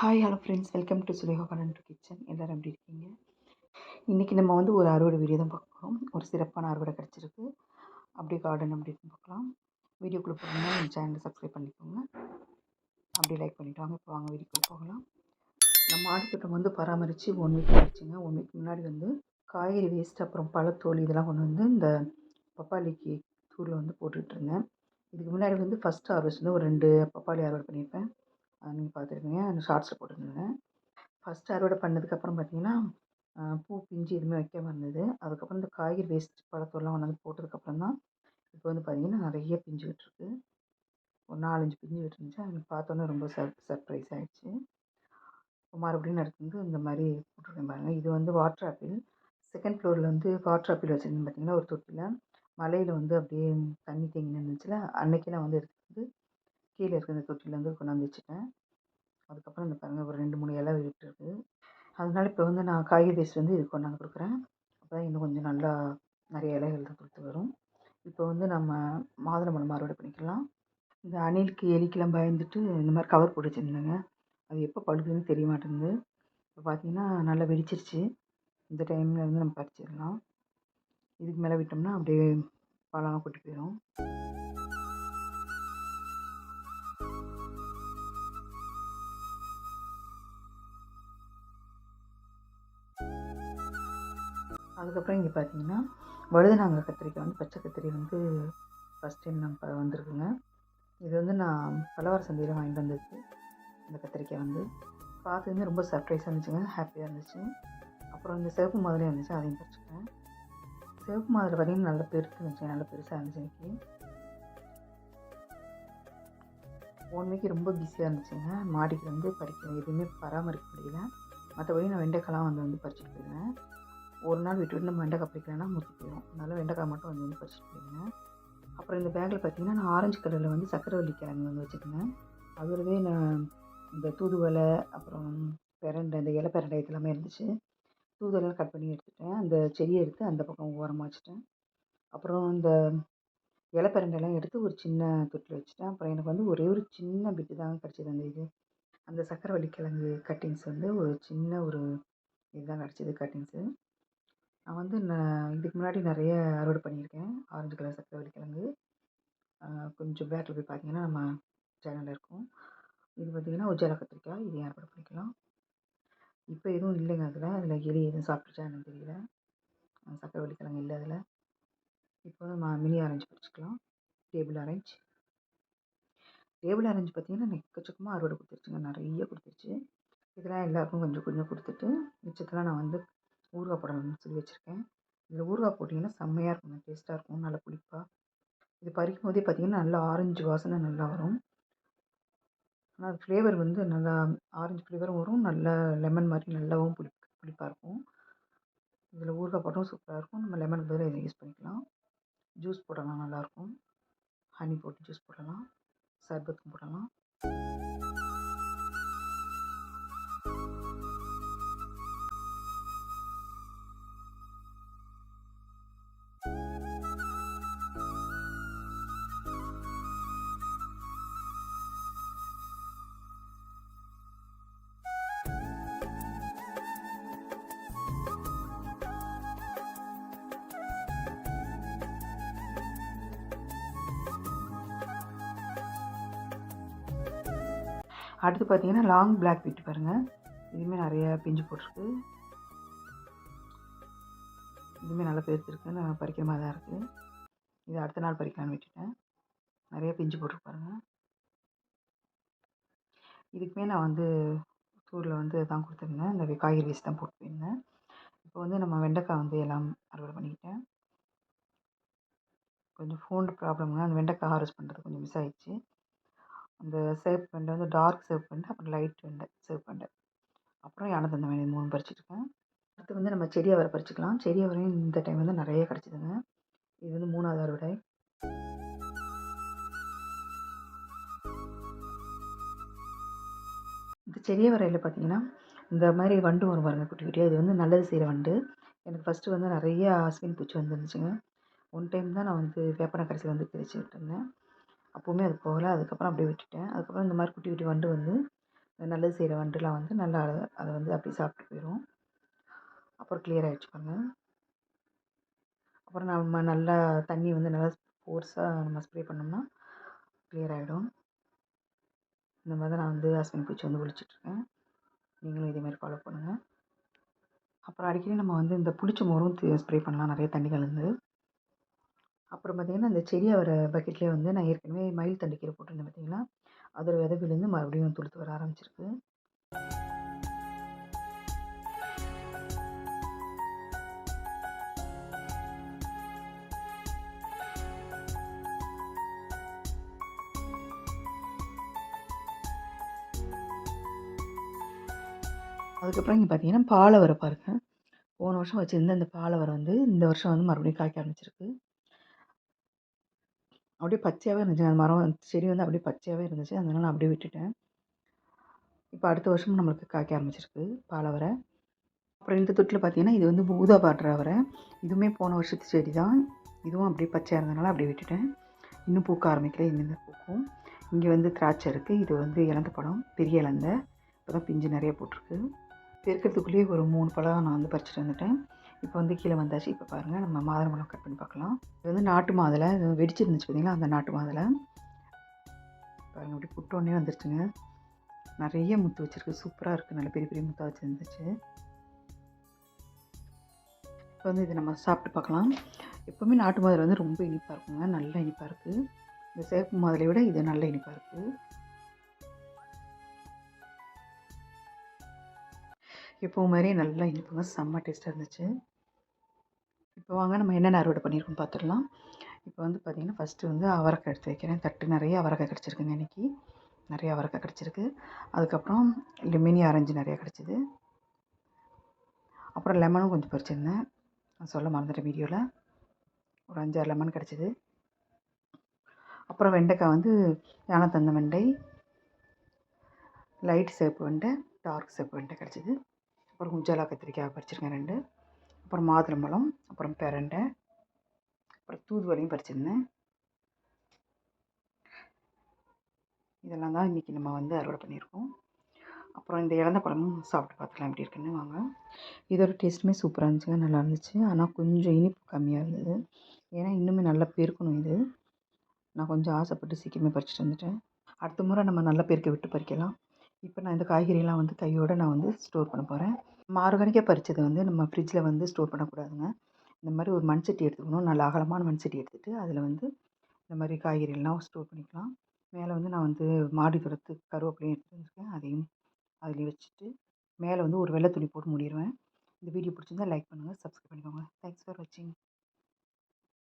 Hi hello friends welcome to Sulekha garden kitchen எல்லோரும் எப்படி இருக்கீங்க? இன்றைக்கி நம்ம வந்து ஒரு அறுவடை வீடியோ தான் பார்க்க போகிறோம் ஒரு சிறப்பான அறுவடை கிடச்சிருக்கு. அப்படியே கார்டன் அப்படின்னு பார்க்கலாம். வீடியோக்குள்ளே போகணும்னா நம்ம சேனலை சப்ஸ்கிரைப் பண்ணிக்கோங்க. அப்படியே லைக் பண்ணிவிட்டு வாங்க. இப்போ வாங்க வீடியோக்குள்ளே போகலாம். நம்ம ஆடித்தோட்டம் வந்து பராமரித்து ஒன் வீக் ஆகிடுச்சிங்க ஒன் வீக் முன்னாடி வந்து காய்கறி வேஸ்ட் அப்புறம் பழத்தோல் இதெல்லாம் கொண்டு வந்து இந்த பப்பாளிக்கு தூரில் வந்து போட்டுக்கிட்டு இருந்தேன். இதுக்கு முன்னாடி வந்து ஃபஸ்ட் ஹார்வெஸ்ட் வந்து ஒரு ரெண்டு பப்பாளி அறுவடை பண்ணியிருப்பேன். நீங்கள் பார்த்துருப்பீங்க அந்த ஷார்ட்ஸில் போட்டிருந்தேன் ஃபஸ்ட்டு அறுவடை பண்ணதுக்கப்புறம் பார்த்தீங்கன்னா பூ பிஞ்சு எதுவுமே வைக்காமல் இருந்தது. அதுக்கப்புறம் இந்த காய்கறி வேஸ்ட் பழத்தோல்லாம் கொண்டாந்து போட்டதுக்கப்புறம் தான் இப்போ வந்து பார்த்திங்கன்னா நிறைய பிஞ்சு விட்டுருக்கு. ஒரு நாலஞ்சு பிஞ்சு விட்டுருந்துச்சு. அது பார்த்தோன்னே ரொம்ப சர் சர்ப்ரைஸ் ஆகிடுச்சு மறுபடியும் அடுத்து வந்து இந்த மாதிரி போட்டிருக்கேன் பாருங்கள் இது வந்து வாட்டர் ஆப்பிள் செகண்ட் ஃப்ளோரில் வந்து வாட்டர் ஆப்பிள் வச்சுருந்தேன் பார்த்தீங்கன்னா ஒரு தொட்டியில். மலையில் வந்து அப்படியே தண்ணி தேங்கி நின்றுச்சுல அன்றைக்கி நான் வந்து எடுத்துகிட்டு வந்து கீழே இருக்கிற இந்த தொட்டிலேருந்து கொண்டாந்து வச்சுட்டேன் அதுக்கப்புறம் இந்த பாருங்கள் ஒரு ரெண்டு மூணு இலை விட்டுருக்கு. அதனால இப்போ வந்து நான் காய்கறி வேஸ்ட் வந்து இதுக்கு கொண்டாந்து கொடுக்குறேன். அப்போ தான் இன்னும் கொஞ்சம் நல்லா நிறைய இலைகள் கொடுத்து வரும். இப்போ வந்து நம்ம மாதுளம்பழம் அறுவடை பண்ணிக்கலாம். இந்த அணிலுக்கு எலிக்கெல்லாம் பயந்துட்டு இந்த மாதிரி கவர் போட்டு வச்சுருந்தேங்க. அது எப்போ பழுக்குதுன்னு தெரிய மாட்டேங்குது இப்போ பார்த்தீங்கன்னா நல்லா வெடிச்சிருச்சு. இந்த டைமில் வந்து நம்ம பறிச்சிடலாம். இதுக்கு மேலே விட்டோம்னா அப்படியே பழம்லாம் கொட்டி போயிடும் அதுக்கப்புறம் இங்கே பார்த்தீங்கன்னா வழுதுனாங்க கத்திரிக்காய் வந்து பச்சை கத்திரி வந்து ஃபஸ்ட் டைம் நம்ம வந்திருக்குங்க. இது வந்து நான் பலவார சந்தையில் வாங்கிட்டு வந்திருக்கு இந்த கத்திரிக்காய் வந்து பார்த்ததுமே ரொம்ப சர்ப்ரைஸாக இருந்துச்சுங்க ஹாப்பியாக இருந்துச்சு. அப்புறம் இந்த சிவப்பு மாதிரி இருந்துச்சு அதையும் பறிச்சுட்டேன் சிவப்பு மாதிரி பார்த்தீங்கன்னா நல்ல பெருக்கு இருந்துச்சு நல்ல பெருசாக இருந்துச்சு எனக்கு. ஒன் வீக் ரொம்ப பிஸியாக இருந்துச்சுங்க. மாடிக்கு வந்து பறிக்க எதுவுமே பராமரிக்க முடியல. மற்றபடி நான் வெண்டைக்காய்லாம் வந்து வந்து பறிச்சுட்டு போயிடுவேன் ஒரு நாள் விட்டு விட்டு நம்ம வெண்டைக்காய் பறிக்கலைன்னா முத்தி போயிடும் அதனால் வெண்டைக்காய் மட்டும் வந்து வந்து பறிச்சுட்டு போயிடுங்க. அப்புறம் இந்த பேக்கில் பார்த்தீங்கன்னா நான் ஆரஞ்சு கலரில் வந்து சக்கரவள்ளி கிழங்கு வந்து வச்சுருந்தேன் அதுவே நான் இந்த தூதுவலை அப்புறம் பெரண்டை இந்த இலை பெரண்டை இதெல்லாமே இருந்துச்சு. தூதுவலாம் கட் பண்ணி எடுத்துட்டேன். அந்த செடியை எடுத்து அந்த பக்கம் ஓரமாக வச்சுட்டேன். அப்புறம் இந்த இலை பெரண்டெல்லாம் எடுத்து ஒரு சின்ன தொட்டில் வச்சுட்டேன். அப்புறம் எனக்கு வந்து ஒரே ஒரு சின்ன பிட்டு தான் கிடச்சிது அந்த இது. அந்த சக்கரவள்ளி கிழங்கு கட்டிங்ஸ் வந்து ஒரு சின்ன ஒரு இதுதான் கிடச்சிது கட்டிங்ஸு நான் வந்து நான் இதுக்கு முன்னாடி நிறைய அறுவடை பண்ணியிருக்கேன். ஆரஞ்சு கலர் சக்கரவள்ளி கிழங்கு. கொஞ்சம் பேக்கில் போய் பார்த்தீங்கன்னா நம்ம சேனலில் இருக்கும். இது பார்த்திங்கன்னா உஜால கத்திரிக்காய். இதையும் அறுவடை பண்ணிக்கலாம். இப்போ எதுவும் இல்லைங்க அதில். அதில் எலி எதுவும் சாப்பிட்டுச்சா எனக்கு தெரியல. சக்கரவள்ளி கிழங்கு இல்லை அதில். இப்போ வந்து நம்ம மினி ஆரஞ்சு பிடிச்சிக்கலாம் டேபிள் ஆரஞ்சு. டேபிள் ஆரஞ்சு பார்த்திங்கன்னா எக்கச்சக்கமாக அறுவடை கொடுத்துருச்சுங்க. நிறைய கொடுத்துருச்சு. இதெல்லாம் எல்லாருக்கும் கொஞ்சம் கொஞ்சம் கொடுத்துட்டு மிச்சத்தெல்லாம் நான் வந்து ஊறுகாய் போடணும்னு சொல்லி வச்சுருக்கேன். இதில் ஊறுகாய் போட்டிங்கன்னா செம்மையாக இருக்குங்க டேஸ்ட்டாக இருக்கும். நல்லா புளிப்பாக இது பறிக்கும் போதே பார்த்திங்கன்னா நல்லா ஆரஞ்சு வாசனை நல்லா வரும். ஆனால் அது ஃப்ளேவர் வந்து நல்லா ஆரஞ்சு ஃப்ளேவரும் வரும். நல்ல லெமன் மாதிரி நல்லாவும் புளி புளிப்பாக இருக்கும். இதில் ஊறுகாய் போட்டோம் சூப்பராக இருக்கும். நம்ம லெமன் பதிலாக இதை யூஸ் பண்ணிக்கலாம். ஜூஸ் போடலாம் நல்லாயிருக்கும் ஹனி போட்டு ஜூஸ் போடலாம். சர்பத்தும் போடலாம். அடுத்து பார்த்தீங்கன்னா லாங் பிளாக் பீட் பாருங்கள் இதுவுமே நிறைய பிஞ்சு போட்டிருக்கு. இதுவுமே நல்லா பெருத்துருக்கு நான் பறிக்கிற மாதிரி தான் இருக்குது இது அடுத்த நாள் பறிக்கலான்னு விட்டுட்டேன். நிறைய பிஞ்சு போட்டிருப்பாருங்க இதுக்குமே நான் வந்து தூரில் வந்து தான் கொடுத்துருந்தேன். இந்த காய்கறி வேஸ்ட் தான் போட்டு போயிருந்தேன். இப்போ வந்து நம்ம வெண்டைக்காய் வந்து எல்லாம் அறுவடை பண்ணிக்கிட்டேன். கொஞ்சம் ஃபோன் ப்ராப்ளம்னா அந்த வெண்டைக்காய் ஹார்வெஸ்ட் பண்ணுறது கொஞ்சம் மிஸ் ஆகிடுச்சு அந்த சேவ் வெண்டை வந்து டார்க் சேவ் வெண்டை அப்புறம் லைட் வெண்டை சேவ் வெண்டை அப்புறம் யானத்தந்த வெண்டை மூணு பறிச்சிருக்கேன். அடுத்து வந்து நம்ம செடி அவரை பறிச்சிக்கலாம். செடி அவரையும் இந்த டைம் வந்து நிறைய கிடச்சிதுங்க. இது வந்து மூணாவது அறுவடை இந்த செடிய வரையில் பார்த்தீங்கன்னா இந்த மாதிரி வண்டு வரும் பாருங்க குட்டி குட்டியாக இது வந்து நல்லது செய்கிற வண்டு. எனக்கு ஃபஸ்ட்டு வந்து நிறைய அஸ்வின் பூச்சி வந்துருந்துச்சுங்க. ஒன் டைம் தான் நான் வந்து வேப்பன கடைசியில் வந்து பிரித்து விட்டுருந்தேன். அப்போவுமே அது போகலை. அதுக்கப்புறம் அப்படியே விட்டுட்டேன். அதுக்கப்புறம் இந்த மாதிரி குட்டி குட்டி வண்டு வந்து நல்லது செய்கிற வண்டுலாம் வந்து நல்லா அதை வந்து அப்படி சாப்பிட்டு போயிடும் அப்புறம் கிளியர் ஆகிடுச்சு பாருங்கள் அப்புறம் நம்ம நல்லா தண்ணி வந்து நல்லா ஃபோர்ஸாக நம்ம ஸ்ப்ரே பண்ணோம்னா கிளியர் ஆகிடும் இந்த மாதிரி தான் நான் வந்து ஹஸ்பண்ட் பூச்சி வந்து ஒழிச்சிட்ருக்கேன் நீங்களும் இதேமாதிரி ஃபாலோ பண்ணுங்கள் அப்புறம் அடிக்கடி நம்ம வந்து இந்த புளிச்ச மோரும் ஸ்ப்ரே பண்ணலாம். நிறைய தண்ணி கலந்து அப்புறம் பார்த்திங்கன்னா இந்த செடி வர பக்கெட்லேயே வந்து நான் ஏற்கனவே மயில் தண்டுக்கீரை போட்டிருந்தேன் பார்த்திங்கன்னா அதோட விதவிலேருந்து மறுபடியும் துளுத்து வர ஆரம்பிச்சிருக்கு. அதுக்கப்புறம் இங்கே பார்த்தீங்கன்னா பாலவரை பாருங்கள் போன வருஷம் வச்சுருந்த அந்த பாலவரை வந்து இந்த வருஷம் வந்து மறுபடியும் காய்க்க ஆரம்பிச்சிருக்கு. அப்படியே பச்சையாகவே இருந்துச்சு. அந்த மரம் செடி வந்து அப்படியே பச்சையாகவே இருந்துச்சு. அதனால் நான் அப்படியே விட்டுட்டேன். இப்போ அடுத்த வருஷமும் நம்மளுக்கு காய்க்க ஆரம்பிச்சிருக்கு பாலவரை அப்புறம் இந்த தொட்டில் பார்த்தீங்கன்னா இது வந்து பூதா பாட்டுற அவரை இதுவுமே போன வருஷத்து செடி தான் இதுவும் அப்படியே பச்சையாக இருந்ததுனால அப்படியே விட்டுட்டேன். இன்னும் பூக்க ஆரம்பிக்கல. இனிமேல் பூக்கும். இங்கே வந்து திராட்சை இருக்குது இது வந்து இழந்த பழம். பெரிய இழந்த இப்போ தான் பிஞ்சு நிறைய போட்டிருக்கு. பெருக்கிறதுக்குள்ளேயே ஒரு மூணு பழம் நான் வந்து பறிச்சுட்டு வந்துட்டேன். இப்போ வந்து கீழே வந்தாச்சு. இப்போ பாருங்கள் நம்ம மாதுளை பழம் கட் பண்ணி பார்க்கலாம். இது வந்து நாட்டு மாதுளை. இது வெடிச்சிருந்துச்சு பார்த்தீங்களா அந்த நாட்டு மாதுளை. பாருங்கள் அப்படி புட்டோன்னே வந்துருச்சுங்க. நிறைய முத்து வச்சுருக்கு. சூப்பராக இருக்குது நல்ல பெரிய பெரிய முத்தாக வச்சுருந்துச்சு. இப்போ வந்து இதை நம்ம சாப்பிட்டு பார்க்கலாம். எப்போவுமே நாட்டு மாதுளை வந்து ரொம்ப இனிப்பாக இருக்குங்க. நல்ல இனிப்பாக இருக்குது இந்த சேப்பு மாதுளை விட இது நல்ல இனிப்பாக இருக்குது எப்போவும் மாதிரி நல்லா இனிப்புங்க. செம்ம டேஸ்ட்டாக இருந்துச்சு. இப்போ வாங்க நம்ம என்னென்ன அறுவடை பண்ணியிருக்கோம் பார்த்துடலாம் இப்போ வந்து பார்த்திங்கன்னா ஃபஸ்ட்டு வந்து அவரைக்காய் எடுத்து வைக்கிறேன். தட்டு நிறைய அவரைக்காய் கிடச்சிருக்குங்க இன்றைக்கி நிறைய அவரைக்காய் கிடச்சிருக்கு. அதுக்கப்புறம் மினி ஆரஞ்சு நிறையா கிடச்சிது. அப்புறம் லெமனும் கொஞ்சம் பறிச்சிருந்தேன் நான் சொல்ல மறந்துட்டேன் வீடியோவில் ஒரு அஞ்சாறு லெமன் கிடச்சிது. அப்புறம் வெண்டைக்காய் வந்து யானை தந்த வெண்டை லைட் சேப்பு வெண்டை டார்க் சேப்பு வெண்டை கிடச்சிது. அப்புறம் உஜாலா கத்திரிக்காய் பறிச்சிருக்கேன் ரெண்டு. அப்புறம் மாதுளம்பழம் அப்புறம் பெரண்டை அப்புறம் தூதுவளையும் பறிச்சிருந்தேன். இதெல்லாம் தான் இன்றைக்கி நம்ம வந்து அறுவடை பண்ணியிருக்கோம். அப்புறம் இந்த இழந்த பழமும் சாப்பிட்டு பார்த்துக்கலாம் எப்படி இருக்குன்னு வாங்க. இதோட டேஸ்ட்டுமே சூப்பராக இருந்துச்சுங்க நல்லா இருந்துச்சு. ஆனால் கொஞ்சம் இனிப்பு கம்மியாக இருந்தது. ஏன்னா இன்னுமே நல்லா பெருக்கணும் இது. நான் கொஞ்சம் ஆசைப்பட்டு சீக்கிரமே பறிச்சிட்டு வந்துட்டேன். அடுத்த முறை நம்ம நல்லா பெருக்க விட்டு பறிக்கலாம். இப்போ நான் இந்த காய்கறியெல்லாம் வந்து கையோடு நான் வந்து ஸ்டோர் பண்ண போகிறேன் நம்ம ஆர்கானிக்காக பறித்தது வந்து நம்ம ஃப்ரிட்ஜில் வந்து ஸ்டோர் பண்ணக்கூடாதுங்க. இந்த மாதிரி ஒரு மண் சட்டி எடுத்துக்கணும். நல்ல அகலமான மண் சட்டி எடுத்துகிட்டு அதில் வந்து இந்த மாதிரி காய்கறியெல்லாம் ஸ்டோர் பண்ணிக்கலாம். மேலே வந்து நான் வந்து மாடி தூரத்து கருவேப்பிலையும் எடுத்து வச்சுருக்கேன். அதையும் அதுலேயும் வச்சுட்டு மேலே வந்து ஒரு வெள்ளை துணி போட்டு மூடிடுவேன் இந்த வீடியோ பிடிச்சிருந்தா லைக் பண்ணுங்கள் சப்ஸ்கிரைப் பண்ணிக்கோங்க. தேங்க்ஸ் ஃபார் வாட்சிங்